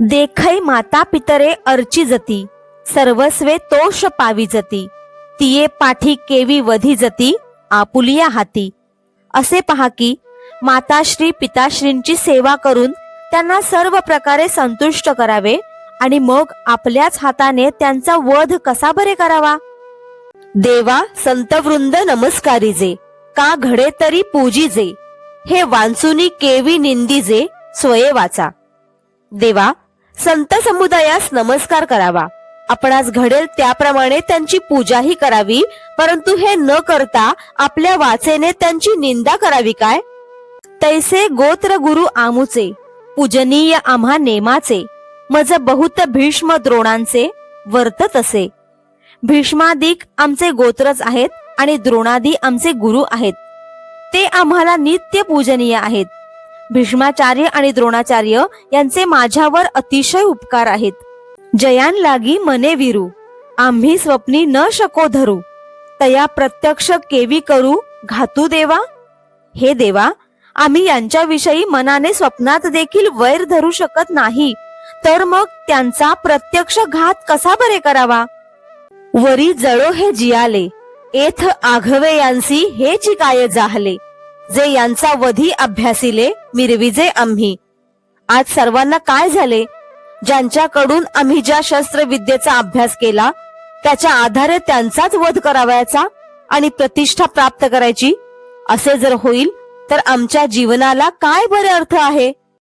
देखै माता पितरे अर्ची जती सर्वस्वे तोष पावी जती तिये पाठी केवी वधी जती आपुलिया हाती असे पहा की माताश्री पिताश्रींची सेवा करून त्यांना सर्व प्रकारे संतुष्ट करावे आणि मग आपल्याच हाताने त्यांचा वध कसा बरे करावा? देवा संतवृंद नमस्कारीजे का घडे तरी पूजीजे हे वांसुनी केवी निंदीजे स्वये वाचा. देवा संत समुदायास नमस्कार करावा. आपण आज घडेल त्याप्रमाणे त्यांची पूजाही करावी परंतु हे न करता आपल्या वाचेने त्यांची निंदा करावी काय? तैसे गोत्र गुरु आमुचे पूजनीय आम्हा नेमाचे मज बहुत भीष्म द्रोणांचे वर्तत असे भीष्मादिक आमचे गोत्रच आहेत आणि द्रोणादी आमचे गुरु आहेत. ते आम्हाला नित्य पूजनीय आहेत. भीष्माचार्य आणि द्रोणाचार्य यांचे माझ्यावर अतिशय उपकार आहेत. जयान लागी मने विरू. आम्ही स्वप्नी न शको धरू. तया प्रत्यक्ष केवी करू घातू देवा? हे देवा आम्ही यांच्याविषयी मनाने स्वप्नात देखील वैर धरू शकत नाही. तर मग त्यांचा प्रत्यक्ष घात कसा बरे करावा? वरी जळो हे जियाले. एथ आघवे यांसी हे जी काय जाहले. जे यांचा वधी अभ्यासिले मिरविजे आम्ही. आज सर्वांना काय झाले? ज्यांच्याकडून आम्ही ज्या शस्त्रविद्येचा अभ्यास केला त्याच्या आधारे त्यांचाच वध करावयाचा आणि प्रतिष्ठा प्राप्त करायची? असे जर होईल तर आमच्या जीवनाला काय बरे अर्थ आहे?